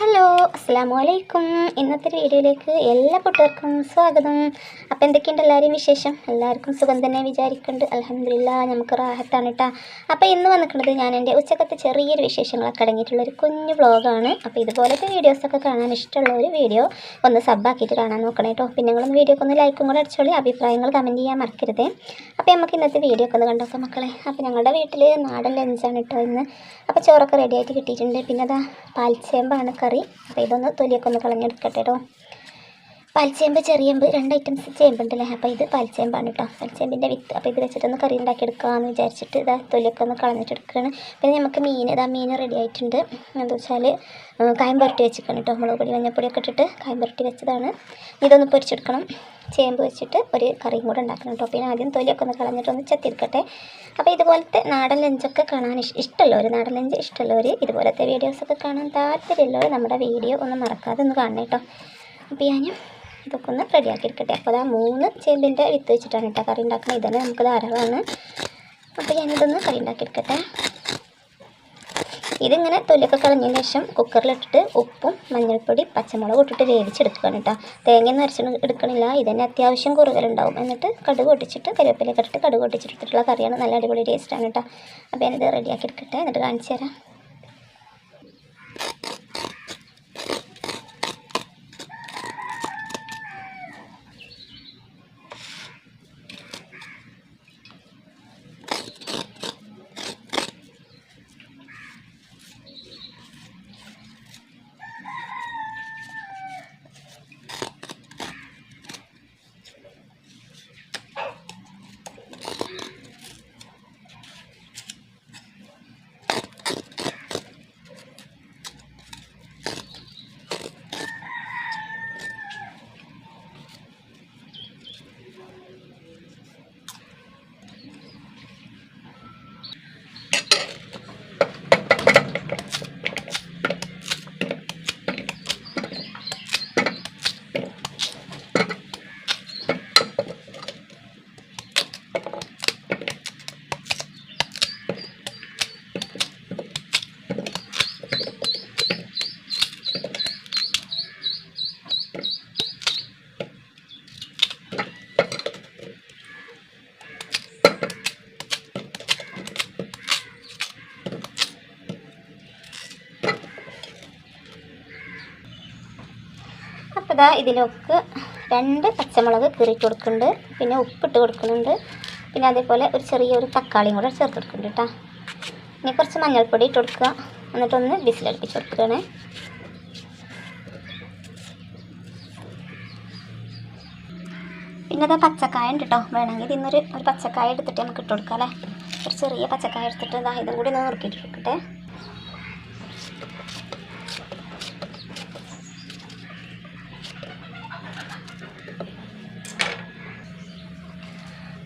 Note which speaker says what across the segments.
Speaker 1: Hello അസ്സാം വലൈക്കും ഇന്നത്തെ വീഡിയോയിലേക്ക് എല്ലാ കൂട്ടുകാർക്കും സ്വാഗതം. അപ്പോൾ എന്തൊക്കെയുണ്ട് എല്ലാവരെയും വിശേഷം? എല്ലാവർക്കും സുഖം തന്നെ വിചാരിക്കുന്നുണ്ട്. അലഹമില്ല നമുക്ക് റാഹത്താണ് കേട്ടോ. അപ്പോൾ ഇന്ന് വന്നിട്ടുള്ളത് ഞാൻ എന്റെ ഉച്ചക്കത്തെ ചെറിയൊരു വിശേഷങ്ങളൊക്കെ അടങ്ങിയിട്ടുള്ളൊരു കുഞ്ഞു വ്ളോഗാണ്. അപ്പോൾ ഇതുപോലത്തെ വീഡിയോസൊക്കെ കാണാൻ ഇഷ്ടമുള്ള ഒരു വീഡിയോ ഒന്ന് സബ്ബാക്കിയിട്ട് കാണാൻ നോക്കണം കേട്ടോ. പിന്നെ നിങ്ങളൊന്ന് വീഡിയോക്ക് ഒന്ന് ലൈക്കും കൂടെ അടിച്ചോളി. അഭിപ്രായങ്ങൾ കമന്റ് ചെയ്യാൻ മറക്കരുത്. അപ്പോൾ നമുക്ക് ഇന്നത്തെ വീഡിയോ ഒക്കെ ഒന്ന് കണ്ടോക്കാം മക്കളെ. അപ്പോൾ ഞങ്ങളുടെ വീട്ടിൽ നാടൻ ലഞ്ചാണ് കേട്ടോ ഇന്ന്. അപ്പോൾ ചോറൊക്കെ റെഡിയായിട്ട് കിട്ടിയിട്ടുണ്ട്. പിന്നെ അതാ പാൽച്ചേമ്പാണ് കറി. അപ്പോൾ ഇതൊന്ന് തൊലിയൊക്കെ ഒന്ന് കളഞ്ഞെടുക്കട്ടെ കേട്ടോ. പാൽച്ചേമ്പ് ചെറിയമ്പ് രണ്ട് ഐറ്റംസ് ചേമ്പുണ്ടല്ലേ? അപ്പോൾ ഇത് പാൽച്ചേമ്പാണ് കേട്ടോ പാൽച്ചേമ്പിന്റെ വിത്ത് അപ്പോൾ ഇത് വെച്ചിട്ടൊന്ന് കറി ഉണ്ടാക്കി എടുക്കാമെന്ന് വിചാരിച്ചിട്ട് ഇതാ തൊലിയൊക്കെ ഒന്ന് കളഞ്ഞിട്ട് എടുക്കുകയാണ് പിന്നെ നമുക്ക് മീൻ ഇതാ മീൻ റെഡി ആയിട്ടുണ്ട്. എന്താ വെച്ചാൽ കായം പുരട്ടി വെച്ചിരിക്കണം കേട്ടോ മുളക് പൊടി മഞ്ഞപ്പൊടിയൊക്കെ ഇട്ടിട്ട് കായം പുരട്ടി വെച്ചതാണ്. ഇതൊന്ന് പൊരിച്ചെടുക്കണം. ചേമ്പ് വെച്ചിട്ട് ഒരു കറിയും കൂടെ ഉണ്ടാക്കണം കേട്ടോ പിന്നെ ആദ്യം തൊലിയൊക്കെ ഒന്ന് കളഞ്ഞിട്ട് ഒന്ന് ചെത്തിയെടുക്കട്ടെ. അപ്പോൾ ഇതുപോലത്തെ നാടൻ ലഞ്ചൊക്കെ കാണാൻ ഇഷ് ഇഷ്ടമുള്ളവർ നാടൻ ലഞ്ച് ഇഷ്ടമുള്ളവർ ഇതുപോലത്തെ വീഡിയോസൊക്കെ കാണാൻ താല്പര്യമുള്ളവർ നമ്മുടെ വീഡിയോ ഒന്ന് മറക്കാതെ ഒന്ന് കാണണം കേട്ടോ അപ്പോൾ ഞാൻ ഇതൊക്കെ ഒന്ന് റെഡിയാക്കി അപ്പോൾ അതാ മൂന്ന് ചേമ്പിന്റെ വിത്ത് വെച്ചിട്ടാണ് കേട്ടോ കറി ഉണ്ടാക്കുന്നത് ഇതന്നെ നമുക്ക് ധാരാളമാണ്. അപ്പോൾ ഞാനിതൊന്ന് കറി ഉണ്ടാക്കി എടുക്കട്ടെ ഇതിങ്ങനെ തൊലിയൊക്കെ കളഞ്ഞതിന് ശേഷം കുക്കറിലിട്ടിട്ട് ഉപ്പും മഞ്ഞൾപ്പൊടി പച്ചമുളക് ഇട്ടിട്ട് വേവിച്ചെടുക്കുകയാണ് കേട്ടോ. തേങ്ങ അരച്ച് എടുക്കണില്ല. ഇതന്നെ അത്യാവശ്യം കുറുകലുണ്ടാവും. എന്നിട്ട് കടുക് പൊട്ടിച്ചിട്ട് കരിവേപ്പിലേക്ക് ഇട്ടിട്ട് കടുക് പൊട്ടിച്ചിട്ടിട്ടുള്ള കറിയാണ്. നല്ല അടിപൊളി ടേസ്റ്റാണ് കേട്ടോ. അപ്പോൾ ഞാനിത് റെഡിയാക്കി എടുക്കട്ടെ എന്നിട്ട് കാണിച്ചു തരാം. ഇതാ ഇതിലൊക്കെ രണ്ട് പച്ചമുളക് കീറിയിട്ട് കൊടുക്കുന്നുണ്ട്. പിന്നെ ഉപ്പിട്ട് കൊടുക്കുന്നുണ്ട്. പിന്നെ അതേപോലെ ഒരു ചെറിയൊരു തക്കാളിയും കൂടെ ചേർത്ത് കൊടുക്കുന്നുണ്ട് കേട്ടോ. ഇനി കുറച്ച് മഞ്ഞൾപ്പൊടി ഇട്ട് കൊടുക്കുക. എന്നിട്ടൊന്ന് വിസിലടുപ്പിച്ച് കൊടുക്കുകയാണ്. പിന്നെ അതാ പച്ചക്കായ ഉണ്ട് കേട്ടോ. വേണമെങ്കിൽ ഇതിന്നൊരു ഒരു പച്ചക്കായ എടുത്തിട്ട് നമുക്ക് ഇട്ട് കൊടുക്കാം അല്ലേ? ഒരു ചെറിയ പച്ചക്കായ എടുത്തിട്ട് ഇതാ ഇതും കൂടി ഒന്ന് നുറുക്കിയിട്ട് കൊടുക്കട്ടെ.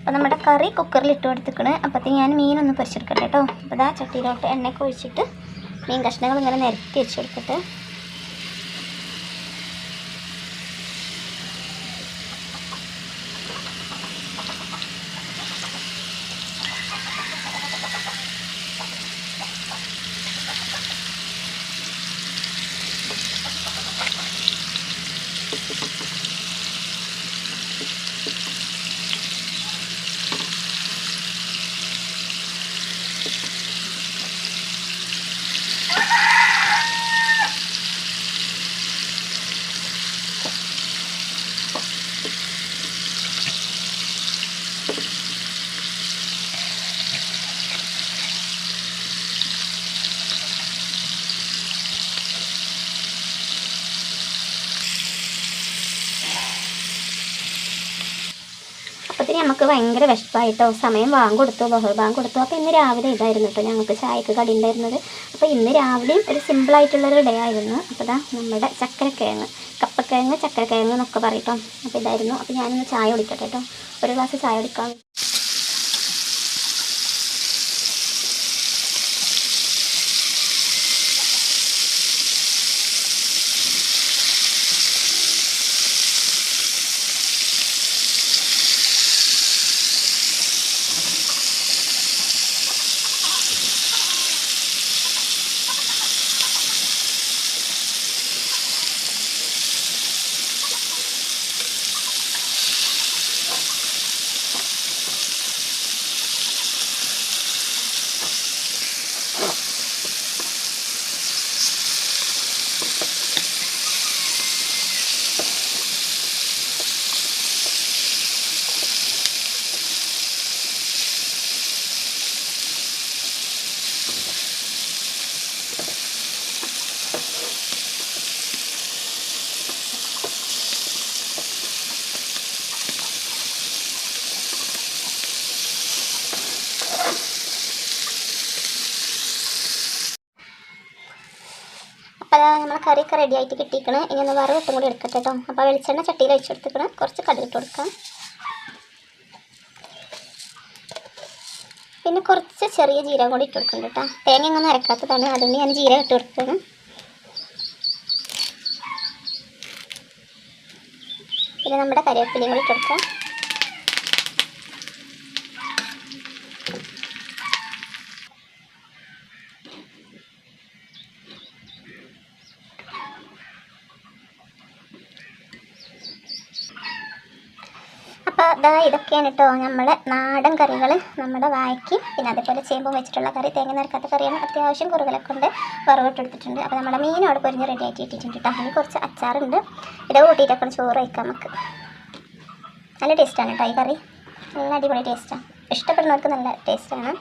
Speaker 1: അപ്പോൾ നമ്മുടെ കറി കുക്കറിൽ ഇട്ട് കൊടുത്തിക്കണ് അപ്പോഴത്തേക്ക് ഞാൻ മീനൊന്ന് പൊരിച്ചെടുക്കട്ടെ കേട്ടോ അപ്പോൾ ഇതാ ചട്ടിയിലോട്ട് എണ്ണയൊക്കെ ഒഴിച്ചിട്ട് മീൻ കഷ്ണങ്ങൾ ഇങ്ങനെ നിരത്തി വെച്ച് കൊടുക്കട്ടെ നമുക്ക് ഭയങ്കര വിഷമായിട്ടോ സമയം വാങ്ങി കൊടുത്തു ബഹൾ ബാങ്ക് കൊടുത്തു അപ്പോൾ ഇന്ന് രാവിലെ ഇതായിരുന്നു കേട്ടോ ഞങ്ങൾക്ക് ചായക്ക് കടി ഉണ്ടായിരുന്നത്. അപ്പോൾ ഇന്ന് രാവിലെയും ഒരു സിമ്പിളായിട്ടുള്ളൊരു ഡേ ആയിരുന്നു. അപ്പോൾ ഇതാ നമ്മുടെ ചക്കരക്കിഴങ്ങ് കപ്പക്കിഴങ്ങ് ചക്കരക്കിഴങ്ങ് എന്നൊക്കെ പറയട്ടോ അപ്പോൾ ഇതായിരുന്നു. അപ്പോൾ ഞാനിന്ന് ചായ കുടിക്കട്ടെ കേട്ടോ ഒരു ഗ്ലാസ് ചായ കുടിക്കാം. അപ്പോൾ അതാ നമ്മളെ കറിയൊക്കെ റെഡി ആയിട്ട് കിട്ടിയിരിക്കണം ഇനി ഒന്ന് വറവ് ഇട്ടും കൂടി എടുക്കട്ടെ കേട്ടോ അപ്പോൾ വെളിച്ചെണ്ണ ചട്ടിയിൽ ഒഴിച്ച് കൊടുത്തിക്കണം. കുറച്ച് കടുക് ഇട്ട് കൊടുക്കാം. പിന്നെ കുറച്ച് ചെറിയ ജീരകം കൂടി ഇട്ട് കൊടുക്കുന്നുണ്ട് കേട്ടോ തേങ്ങ ഒന്നും അരക്കാത്തതാണ്. അതുകൊണ്ട് ഞാൻ ജീരകം ഇട്ട് കൊടുക്കണം. പിന്നെ നമ്മുടെ കറിവേപ്പിലയും കൂടി ഇട്ട് കൊടുക്കാം. ഇതാ ഇതൊക്കെയാണ് കേട്ടോ നമ്മുടെ നാടൻ കറികൾ നമ്മുടെ വായ്ക്ക്. പിന്നെ അതേപോലെ ചേമ്പും വെച്ചിട്ടുള്ള കറി തേങ്ങ നിരക്കാത്ത കറിയാണ് അത്യാവശ്യം കുറുകലൊക്കെ ഉണ്ട്. വറവിട്ടെടുത്തിട്ടുണ്ട് അപ്പോൾ നമ്മുടെ മീനും അവിടെ പൊരിഞ്ഞ് റെഡി ആക്കി ഇട്ടിട്ടുണ്ട് കേട്ടോ അതിന് കുറച്ച് അച്ചാറുണ്ട്. ഇത് കൂട്ടിയിട്ടൊക്കെ ചോറ് വയ്ക്കാം നമുക്ക്. നല്ല ടേസ്റ്റാണ് കേട്ടോ ഈ കറി. നല്ല അടിപൊളി ടേസ്റ്റാണ് ഇഷ്ടപ്പെടുന്നവർക്ക് നല്ല ടേസ്റ്റാണ്